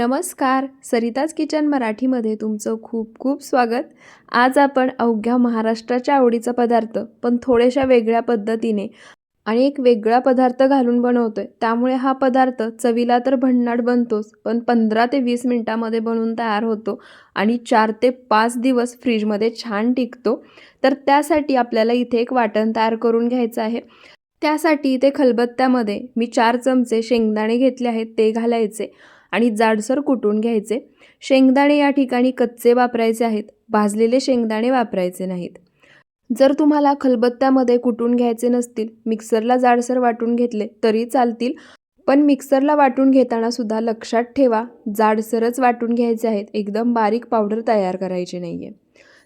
नमस्कार. सरिताज किचन मराठीमध्ये तुमचं खूप खूप स्वागत. आज आपण अवघ्या महाराष्ट्राच्या आवडीचा पदार्थ पण थोड्याशा वेगळ्या पद्धतीने आणि एक वेगळा पदार्थ घालून बनवतोय. त्यामुळे हा पदार्थ चवीला तर भन्नाट बनतोच पण पंधरा ते वीस मिनटामध्ये बनवून तयार होतो आणि चार ते पाच दिवस फ्रीजमध्ये छान टिकतो. तर त्यासाठी आपल्याला इथे एक वाटण तयार करून घ्यायचं आहे. त्यासाठी इथे खलबत्त्यामध्ये मी चार चमचे शेंगदाणे घेतले आहेत ते घालायचे. आणि जाडसर कुटून घ्यायचे. शेंगदाणे या ठिकाणी कच्चे वापरायचे आहेत. भाजलेले शेंगदाणे वापरायचे नाहीत. जर तुम्हाला खलबत्त्यामध्ये कुटून घ्यायचे नसतील मिक्सरला जाडसर वाटून घेतले तरी चालतील पण मिक्सरला वाटून घेताना सुद्धा लक्षात ठेवा जाडसरच वाटून घ्यायचे आहेत. एकदम बारीक पावडर तयार करायची नाही आहे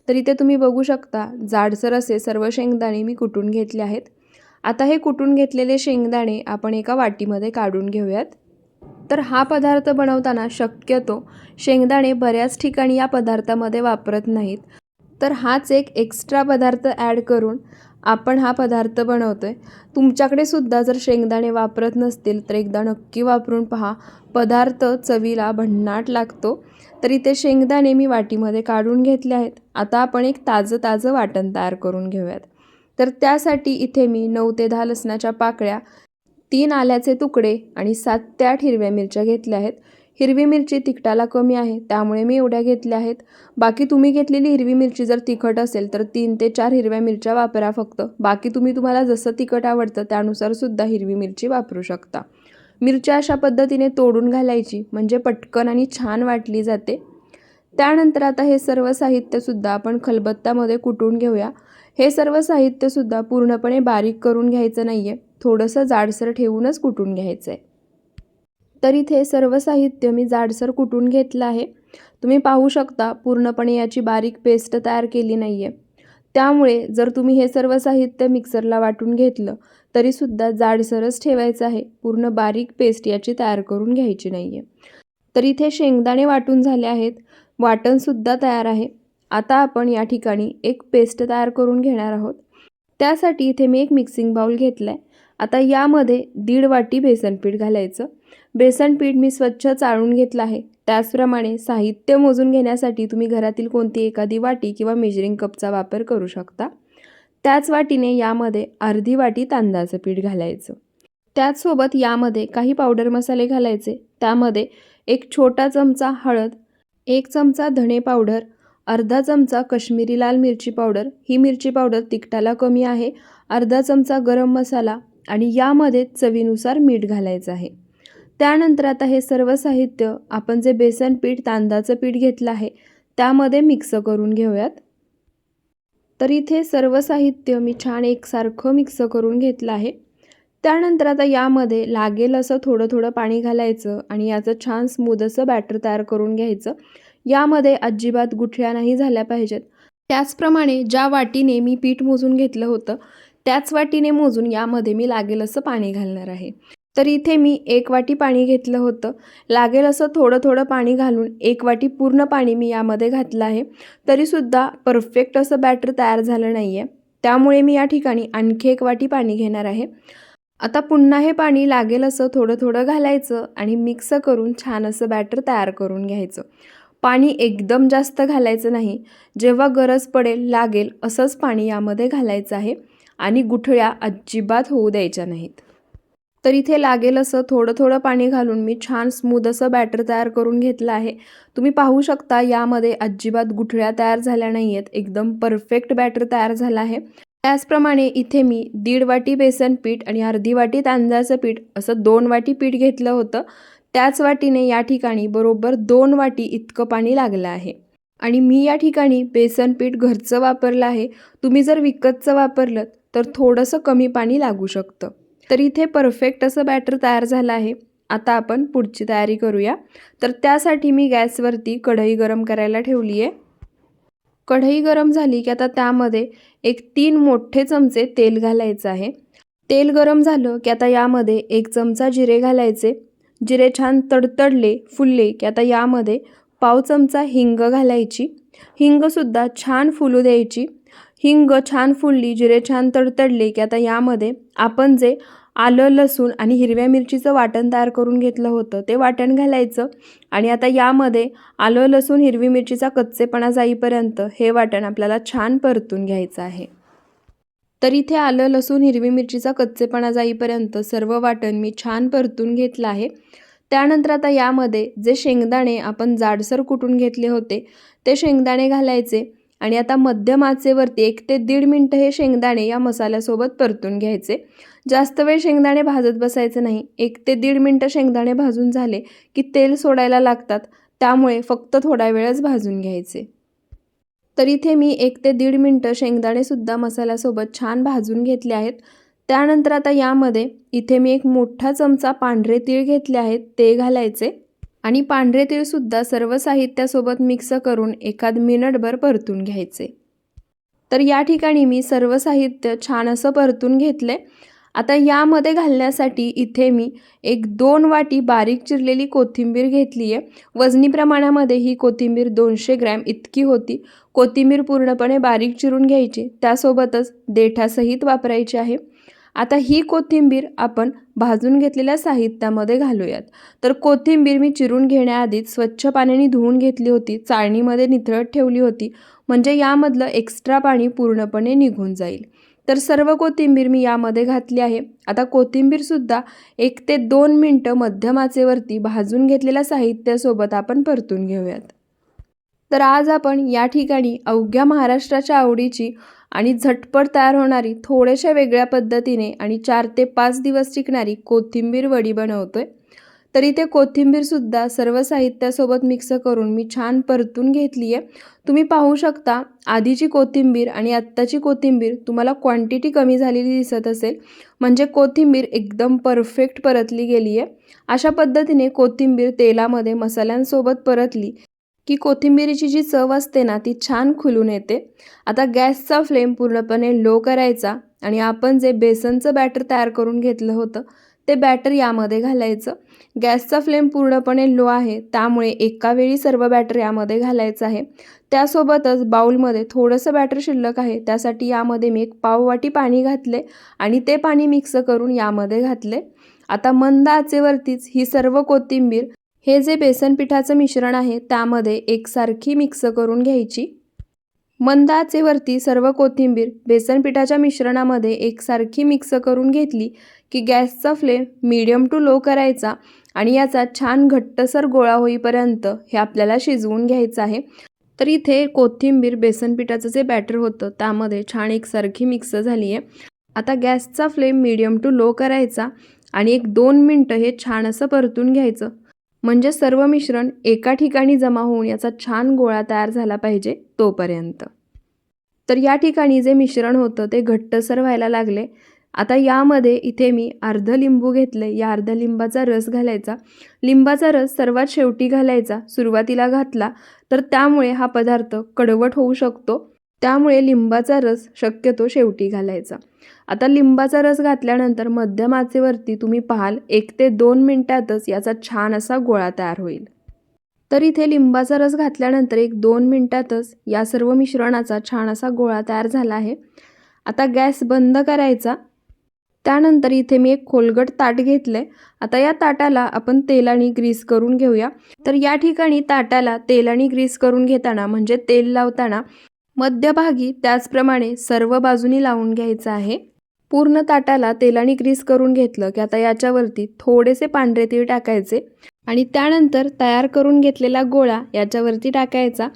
तर इथे तुम्ही बघू शकता जाडसर असे सर्व शेंगदाणे मी कुटून घेतले आहेत. आता हे कुटून घेतलेले शेंगदाणे आपण एका वाटीमध्ये काढून घेऊयात. तर हा पदार्थ बनवताना शक्यतो शेंगदाणे बऱ्याच ठिकाणी या पदार्थामध्ये वापरत नाहीत. तर हाच एक एक्स्ट्रा पदार्थ ॲड करून आपण हा पदार्थ बनवतो आहे तुमच्याकडे सुद्धा जर शेंगदाणे वापरत नसतील तर एकदा नक्की वापरून पहा. पदार्थ चवीला भन्नाट लागतो. तर इथे शेंगदाणे मी वाटीमध्ये काढून घेतले आहेत. आता आपण एक ताजं ताजं वाटण तयार करून घेऊयात. तर त्यासाठी इथे मी नऊ ते दहा लसणाच्या पाकळ्या तीन आल्याचे तुकडे आणि सात ते आठ हिरव्या मिरच्या घेतल्या आहेत. हिरवी मिरची तिखटाला कमी आहे त्यामुळे मी एवढ्या घेतल्या आहेत. बाकी तुम्ही घेतलेली हिरवी मिरची जर तिखट असेल तर तीन ते चार हिरव्या मिरच्या वापरा फक्त. बाकी तुम्ही तुम्हाला जसं तिखट आवडतं त्यानुसार सुद्धा हिरवी मिरची वापरू शकता. मिरच्या अशा पद्धतीने तोडून घालायची म्हणजे पटकन आणि छान वाटली जाते. त्यानंतर आता हे सर्व साहित्यसुद्धा आपण खलबत्त्यामध्ये कुटून घेऊया. हे सर्व साहित्यसुद्धा पूर्णपणे बारीक करून घ्यायचं नाही आहे थोडंसं जाडसर ठेवूनच कुटून घ्यायचं आहे तर इथे सर्व साहित्य मी जाडसर कुटून घेतलं आहे. तुम्ही पाहू शकता पूर्णपणे याची बारीक पेस्ट तयार केली नाही आहे त्यामुळे जर तुम्ही हे सर्व साहित्य मिक्सरला वाटून घेतलं तरीसुद्धा जाडसरच ठेवायचं आहे. पूर्ण बारीक पेस्ट याची तयार करून घ्यायची नाही आहे तर इथे शेंगदाणे वाटून झाले आहेत. वाटणसुद्धा तयार आहे. आता आपण या ठिकाणी एक पेस्ट तयार करून घेणार आहोत. त्यासाठी इथे मी एक मिक्सिंग बाऊल घेतला आहे आता यामध्ये दीड वाटी बेसनपीठ घालायचं. बेसन पीठ मी स्वच्छ चाळून घेतलं आहे. त्याचप्रमाणे साहित्य मोजून घेण्यासाठी तुम्ही घरातील कोणती एखादी वाटी किंवा मेजरिंग कपचा वापर करू शकता. त्याच वाटीने यामध्ये अर्धी वाटी तांदळाचं पीठ घालायचं. त्याचसोबत यामध्ये काही पावडर मसाले घालायचे. त्यामध्ये एक छोटा चमचा हळद एक चमचा धणे पावडर अर्धा चमचा काश्मीरी लाल मिरची पावडर ही मिरची पावडर तिखटाला कमी आहे. अर्धा चमचा गरम मसाला आणि यामध्ये चवीनुसार मीठ घालायचं आहे. त्यानंतर आता हे सर्व साहित्य आपण जे बेसन पीठ तांदळाचं पीठ घेतलं आहे त्यामध्ये मिक्स करून घेऊयात. तर इथे सर्व साहित्य मी छान एकसारखं मिक्स करून घेतलं आहे. त्यानंतर आता यामध्ये लागेल असं थोडं थोडं पाणी घालायचं आणि याचं छान स्मूद असं बॅटर तयार करून घ्यायचं. यामध्ये अजिबात गुठळ्या नाही झाल्या पाहिजेत. त्याचप्रमाणे ज्या वाटीने मी पीठ मोजून घेतलं होतं त्याच वाटीने मोजून यामध्ये मी लागेल असं पाणी घालणार आहे. तर इथे मी एक वाटी पाणी घेतलं होतं. लागेल असं थोडं थोडं पाणी घालून एक वाटी पूर्ण पाणी मी यामध्ये घातलं आहे. तरीसुद्धा परफेक्ट असं बॅटर तयार झालं नाही आहे त्यामुळे मी या ठिकाणी आणखी एक वाटी पाणी घेणार आहे. आता पुन्हा हे पाणी लागेल असं थोडं थोडं घालायचं आणि मिक्स करून छान असं बॅटर तयार करून घ्यायचं. पाणी एकदम जास्त घालायचं नाही. जेव्हा गरज पडेल लागेल असंच पाणी यामध्ये घालायचं आहे. आणि गुठळ्या अजिबात होऊ द्यायच्या नाहीत. तर इथे लागेल असं थोडं थोडं पाणी घालून मी छान स्मूद असं बॅटर तयार करून घेतलं आहे. तुम्ही पाहू शकता यामध्ये अजिबात गुठळ्या तयार झाल्या नाही आहेत एकदम परफेक्ट बॅटर तयार झालं आहे. त्याचप्रमाणे इथे मी दीड वाटी बेसन पीठ आणि अर्धी वाटी तांदळाचं पीठ असं दोन वाटी पीठ घेतलं होतं. त्याच वाटीने या ठिकाणी बरोबर दोन वाटी इतकं पाणी लागलं आहे. आणि मी या ठिकाणी बेसन पीठ घरचं वापरलं आहे. तुम्ही जर विकतचं वापरलं तर थोडंसं कमी पाणी लागू शकतं. तर इथे परफेक्ट असं बॅटर तयार झालं आहे. आता आपण पुढची तयारी करूया. तर त्यासाठी मी गॅसवरती कढई गरम करायला ठेवली आहे. कढई गरम झाली की आता त्यामध्ये एक तीन मोठे चमचे तेल घालायचं आहे. तेल गरम झालं की आता यामध्ये एक चमचा जिरे घालायचे. जिरे छान तडतडले फुलले की आता यामध्ये पाव चमचा हिंग घालायची. हिंगसुद्धा छान फुलू द्यायची. हिंग छान फुलली जिरे छान तडतडले की आता यामध्ये आपण जे आलं लसूण आणि हिरव्या मिरचीचं वाटण तयार करून घेतलं होतं ते वाटण घालायचं आणि आता यामध्ये आलं लसूण हिरवी मिरचीचा कच्चेपणा जाईपर्यंत हे वाटण आपल्याला छान परतून घ्यायचं आहे. तर इथे आलं लसूण हिरवी मिरचीचा कच्चेपणा जाईपर्यंत सर्व वाटण मी छान परतून घेतलं आहे. त्यानंतर आता यामध्ये जे शेंगदाणे आपण जाडसर कुटून घेतले होते ते शेंगदाणे घालायचे. आणि आता मध्यम आचेवरती एक ते दीड मिनटं हे शेंगदाणे या मसाल्यासोबत परतून घ्यायचे. जास्त वेळ शेंगदाणे भाजत बसायचे नाही. एक ते दीड मिनटं शेंगदाणे भाजून झाले की तेल सोडायला लागतात. त्यामुळे फक्त थोडा वेळच भाजून घ्यायचे. तर इथे मी एक ते दीड मिनटं शेंगदाणेसुद्धा मसाल्यासोबत छान भाजून घेतले आहेत. त्यानंतर आता यामध्ये इथे मी एक मोठा चमचा पांढरे तीळ घेतले आहेत. ते घालायचे. आणि पांढरे तीळसुद्धा सर्व साहित्यासोबत मिक्स करून एखाद मिनिटभर परतून घ्यायचे. तर या ठिकाणी मी सर्व साहित्य छान असं परतून घेतले. आता यामध्ये घालण्यासाठी इथे मी एक दोन वाटी बारीक चिरलेली कोथिंबीर घेतली आहे वजनी प्रमाणामध्ये ही कोथिंबीर दोनशे ग्रॅम इतकी होती. कोथिंबीर पूर्णपणे बारीक चिरून घ्यायची. त्यासोबतच देठासहित वापरायची आहे. आता ही कोथिंबीर आपण भाजून घेतलेल्या साहित्यामध्ये घालूयात. तर कोथिंबीर मी चिरून घेण्याआधीच स्वच्छ पाण्याने धुवून घेतली होती चाळणीमध्ये निथळत ठेवली होती. म्हणजे यामधलं एक्स्ट्रा पाणी पूर्णपणे निघून जाईल. तर सर्व कोथिंबीर मी यामध्ये घातली आहे. आता कोथिंबीरसुद्धा एक ते दोन मिनटं मध्यमाचेवरती भाजून घेतलेल्या साहित्यासोबत आपण परतून घेऊयात. तर आज आपण या ठिकाणी अवघ्या महाराष्ट्राच्या आवडीची आणि झटपट तयार होणारी थोड्याशा वेगळ्या पद्धतीने आणि चार ते पाच दिवस टिकणारी कोथिंबीर वडी बनवतो आहे तर इथे कोथिंबीरसुद्धा सर्व साहित्यासोबत मिक्स करून मी छान परतून घेतली आहे. तुम्ही पाहू शकता आधीची कोथिंबीर आणि आत्ताची कोथिंबीर तुम्हाला क्वांटिटी कमी झालेली दिसत असेल. म्हणजे कोथिंबीर एकदम परफेक्ट परतली गेली आहे. अशा पद्धतीने कोथिंबीर तेलामध्ये मसाल्यांसोबत परतली. की कोथिंबिरीची जी चव असते ना ती छान खुलून येते. आता गॅसचा फ्लेम पूर्णपणे लो करायचा आणि आपण जे बेसनचं बॅटर तयार करून घेतलं होतं ते बॅटर यामध्ये घालायचं. गॅसचा फ्लेम पूर्णपणे लो आहे त्यामुळे एका वेळी सर्व बॅटर यामध्ये घालायचं आहे. त्यासोबतच बाऊलमध्ये थोडंसं बॅटर शिल्लक आहे त्यासाठी यामध्ये मी एक पाववाटी पाणी घातले आणि ते पाणी मिक्स करून यामध्ये घातले. आता मंद आचेवरतीच ही सर्व कोथिंबीर हे जे बेसन पिठाचं मिश्रण आहे त्यामध्ये एकसारखी मिक्स करून घ्यायची. मंद आचेवरती सर्व कोथिंबीर बेसन पिठाच्या मिश्रणामध्ये एकसारखी मिक्स करून घेतली की गॅसचा फ्लेम मीडियम टू लो करायचा आणि याचा छान घट्टसर गोळा होईपर्यंत हे आपल्याला शिजवून घ्यायचं आहे. तर इथे कोथिंबीर बेसन पिठाचं जे बॅटर होतं त्यामध्ये छान एकसारखी मिक्स झाली आहे. आता गॅसचा फ्लेम मीडियम टू लो करायचा आणि एक दोन मिनटं हे छान असं परतून घ्यायचं. म्हणजे सर्व मिश्रण एका ठिकाणी जमा होऊन याचा छान गोळा तयार झाला पाहिजे तोपर्यंत. तर या ठिकाणी जे मिश्रण होतं ते घट्टसर व्हायला लागले. आता यामध्ये इथे मी अर्ध लिंबू घेतले. या अर्ध लिंबाचा रस घालायचा. लिंबाचा रस सर्वात शेवटी घालायचा सुरुवातीला घातला तर त्यामुळे हा पदार्थ कडवट होऊ शकतो. त्यामुळे लिंबाचा रस शक्यतो शेवटी घालायचा. आता लिंबाचा रस घातल्यानंतर मध्यम आचेवरती तुम्ही पाहाल एक ते दोन मिनटातच याचा छान असा गोळा तयार होईल. तर इथे लिंबाचा रस घातल्यानंतर एक दोन मिनटातच या सर्व मिश्रणाचा छान असा गोळा तयार झाला आहे. आता गॅस बंद करायचा. त्यानंतर इथे मी एक खोलगट ताट घेतलं आहे आता या ताटाला आपण तेलाने ग्रीस करून घेऊया. तर या ठिकाणी ताटाला तेलाने ग्रीस करून घेताना म्हणजे तेल लावताना मध्यभागी त्याचप्रमाणे सर्व बाजूनी लावून घ्यायचं आहे. पूर्ण ताटाला तेलाने ग्रीस करून घेतलं की आता याच्यावरती थोडेसे पांढरे तीळ टाकायचे आणि त्यानंतर तयार करून घेतलेला गोळा याच्यावरती टाकायचा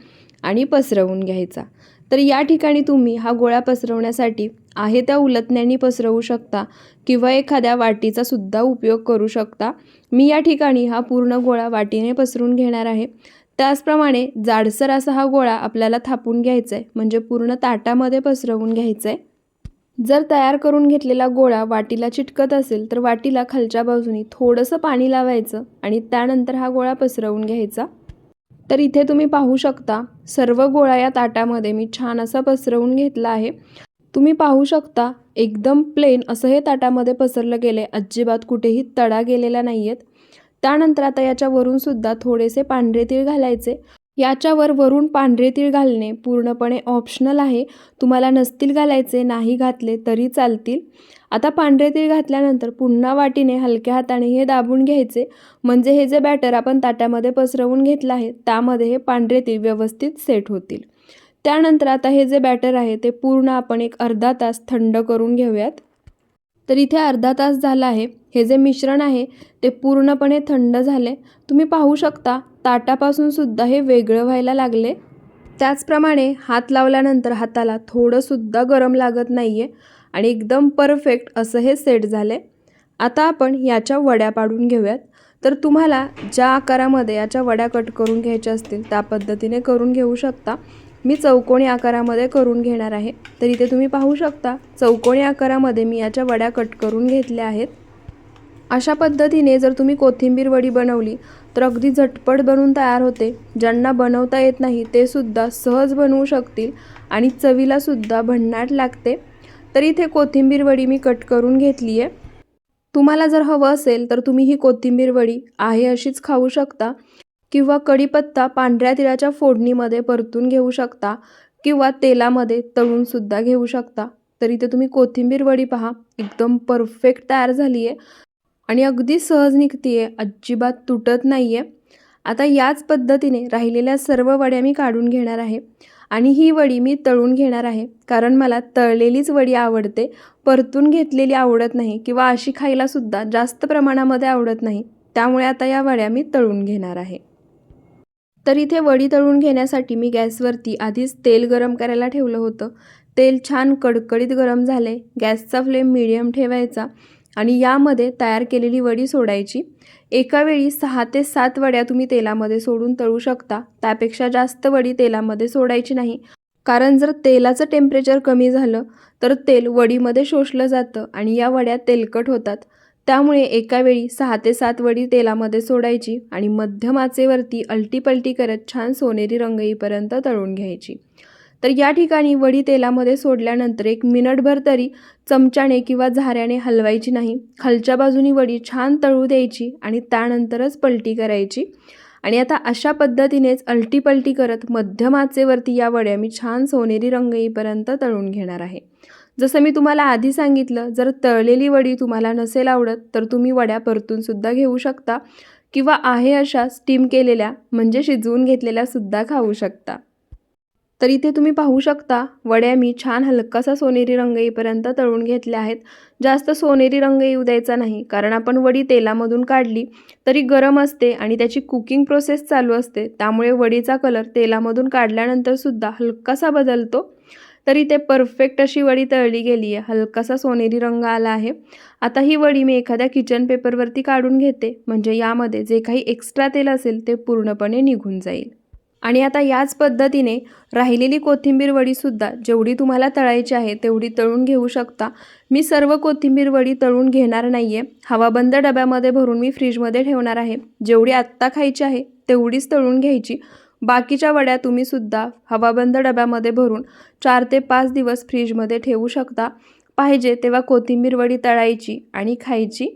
आणि पसरवून घ्यायचा. तर या ठिकाणी तुम्ही हा गोळा पसरवण्यासाठी आहे त्या उलटण्यानी पसरवू शकता किंवा एखाद्या वाटीचा सुद्धा उपयोग करू शकता. मी या ठिकाणी हा पूर्ण गोळा वाटीने पसरून घेणार आहे. त्याचप्रमाणे जाडसर असा हा गोळा आपल्याला थापून घ्यायचा आहे म्हणजे पूर्ण ताटामध्ये पसरवून घ्यायचं आहे जर तयार करून घेतलेला गोळा वाटीला चिटकत असेल तर वाटीला खालच्या बाजूनी थोडंसं पाणी लावायचं आणि त्यानंतर हा गोळा पसरवून घ्यायचा. तर इथे तुम्ही पाहू शकता सर्व गोळा या ताटामध्ये मी छान असा पसरवून घेतला आहे. तुम्ही पाहू शकता एकदम प्लेन असं हे ताटामध्ये पसरलं गेलं आहे अजिबात कुठेही तडा गेलेला नाही आहेत त्यानंतर आता याच्यावरून सुद्धा थोडेसे पांढरे तीळ घालायचे. याच्यावर वरून पांढरे तीळ घालणे पूर्णपणे ऑप्शनल आहे. तुम्हाला नसतील घालायचे नाही घातले तरी चालतील. आता पांढरे तीळ घातल्यानंतर पुन्हा वाटीने हलक्या हाताने हे दाबून घ्यायचे. म्हणजे हे जे बॅटर आपण ताट्यामध्ये पसरवून घेतलं आहे त्यामध्ये हे पांढरे तीळ व्यवस्थित सेट होतील. त्यानंतर आता हे जे बॅटर आहे ते पूर्ण आपण एक अर्धा तास थंड करून घेऊयात. तर इथे अर्धा तास झाला आहे. हे जे मिश्रण आहे ते पूर्णपणे थंड झाले. तुम्ही पाहू शकता ताटापासून सुद्धा हे वेगळं व्हायला लागले. त्याचप्रमाणे हात लावल्यानंतर हाताला थोडंसुद्धा गरम लागत नाही आहे आणि एकदम परफेक्ट असं हे सेट झाले. आता आपण याच्या वड्या पाडून घेऊयात. तर तुम्हाला ज्या आकारामध्ये याच्या वड्या कट करून घ्यायच्या असतील त्या पद्धतीने करून घेऊ शकता. मी चौकोनी आकारामध्ये करून घेणार आहे. तर इथे तुम्ही पाहू शकता चौकोनी आकारामध्ये मी याच्या वड्या कट करून घेतल्या आहेत. अशा पद्धतीने जर तुम्ही कोथिंबीर वडी बनवली तर अगदी झटपट बनवून तयार होते. ज्यांना बनवता येत नाही ते सुद्धा सहज बनवू शकतील आणि चवीलासुद्धा भन्नाट लागते. तर इथे कोथिंबीर वडी मी कट करून घेतली आहे तुम्हाला जर हवं असेल तर तुम्ही ही कोथिंबीर वडी आहे अशीच खाऊ शकता किंवा कढीपत्ता पांढऱ्या तिळाच्या फोडणीमध्ये परतून घेऊ शकता किंवा तेलामध्ये तळूनसुद्धा घेऊ शकता. तर इथे तुम्ही कोथिंबीर वडी पहा एकदम परफेक्ट तयार झाली आहे आणि अगदी सहज निघते आहे अजिबात तुटत नाही आहे आता याच पद्धतीने राहिलेल्या सर्व वड्या मी काढून घेणार आहे आणि ही वडी मी तळून घेणार आहे कारण मला तळलेलीच वडी आवडते. परतून घेतलेली आवडत नाही किंवा अशी खायलासुद्धा जास्त प्रमाणामध्ये आवडत नाही त्यामुळे आता या वड्या मी तळून घेणार आहे. तर इथे वडी तळून घेण्यासाठी मी गॅसवरती आधीच तेल गरम करायला ठेवलं होतं. तेल छान कडकडीत गरम झाले गॅसचा फ्लेम मिडियम ठेवायचा. आणि यामध्ये तयार केलेली वडी सोडायची. एकावेळी सहा ते सात वड्या तुम्ही तेलामध्ये सोडून तळू शकता. त्यापेक्षा जास्त वडी तेलामध्ये सोडायची नाही. कारण जर तेलाचं टेम्परेचर कमी झालं तर तेल वडीमध्ये शोषलं जातं आणि या वड्या तेलकट होतात. त्यामुळे एका वेळी सहा ते सात वडी तेलामध्ये सोडायची आणि मध्यम आचेवरती अलटीपलटी करत छान सोनेरी रंग येईपर्यंत तळून घ्यायची. तर या ठिकाणी वडी तेलामध्ये सोडल्यानंतर एक मिनटभर तरी चमच्याने किंवा झाऱ्याने हलवायची नाही. खालच्या बाजूनी वडी छान तळू द्यायची आणि त्यानंतरच पलटी करायची. आणि आता अशा पद्धतीनेच अलटीपलटी करत मध्यम आचेवरती या वड्या मी छान सोनेरी रंग येईपर्यंत तळून घेणार आहे. जसं मी तुम्हाला आधी सांगितलं जर तळलेली वडी तुम्हाला नसेल आवडत तर तुम्ही वड्या परतूनसुद्धा घेऊ शकता किंवा आहे अशा स्टीम केलेल्या म्हणजे शिजवून घेतलेल्यासुद्धा खाऊ शकता. तर इथे तुम्ही पाहू शकता वड्या मी छान हलकासा सोनेरी रंग येईपर्यंत तळून घेतल्या आहेत. जास्त सोनेरी रंग येऊ द्यायचा नाही कारण आपण वडी तेलामधून काढली तरी गरम असते आणि त्याची कुकिंग प्रोसेस चालू असते. त्यामुळे वडीचा कलर तेलामधून काढल्यानंतरसुद्धा हलकासा बदलतो. तरी ते परफेक्ट अशी वडी तळली गेली आहे. हलकासा सोनेरी रंग आला आहे. आता ही वडी मी एखाद्या किचन पेपरवरती काढून घेते. म्हणजे यामध्ये जे काही एक्स्ट्रा तेल असेल ते पूर्णपणे निघून जाईल. आणि आता याच पद्धतीने राहिलेली कोथिंबीर वडीसुद्धा जेवढी तुम्हाला तळायची आहे तेवढी तळून घेऊ शकता. मी सर्व कोथिंबीर वडी तळून घेणार नाही आहे हवाबंद डब्यामध्ये भरून मी फ्रीजमध्ये ठेवणार आहे. जेवढी आत्ता खायची आहे तेवढीच तळून घ्यायची. बाकीच्या वड्या तुम्हीसुद्धा हवाबंद डब्यामध्ये भरून चार ते पाच दिवस फ्रीजमध्ये ठेवू शकता. पाहिजे तेव्हा कोथिंबीर वडी तळायची आणि खायची.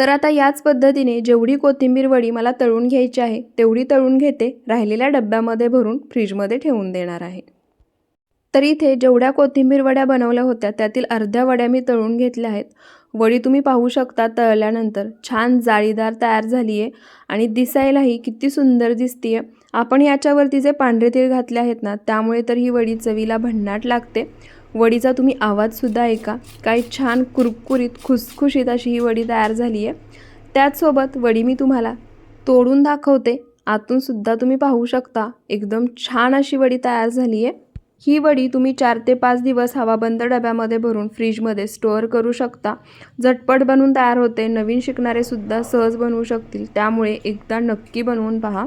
तर आता याच पद्धतीने जेवढी कोथिंबीर वडी मला तळून घ्यायची आहे तेवढी तळून घेते राहिलेल्या डब्यामध्ये भरून फ्रीजमध्ये ठेवून देणार आहे. तर इथे जेवढ्या कोथिंबीर वड्या बनवल्या होत्या त्यातील अर्ध्या वड्या मी तळून घेतल्या आहेत. वडी तुम्ही पाहू शकता तळल्यानंतर छान जाळीदार तयार झाली आहे आणि दिसायलाही किती सुंदर दिसते आहे आपण याच्यावरती जे पांढरे तीळ घातले आहेत ना त्यामुळे तर ही वडी चवीला भन्नाट लागते. वडीचा तुम्ही आवाजसुद्धा ऐका. काही छान कुरकुरीत खुसखुशीत अशी ही वडी तयार झाली आहे. त्याचसोबत वडी मी तुम्हाला तोडून दाखवते. आतूनसुद्धा तुम्ही पाहू शकता. एकदम छान अशी वडी तयार झाली आहे. ही वडी तुम्ही चार ते पाच दिवस हवाबंद डब्यामध्ये भरून फ्रीजमध्ये स्टोअर करू शकता. झटपट बनवून तयार होते. नवीन शिकणारेसुद्धा सहज बनवू शकतील. त्यामुळे एकदा नक्की बनवून पहा.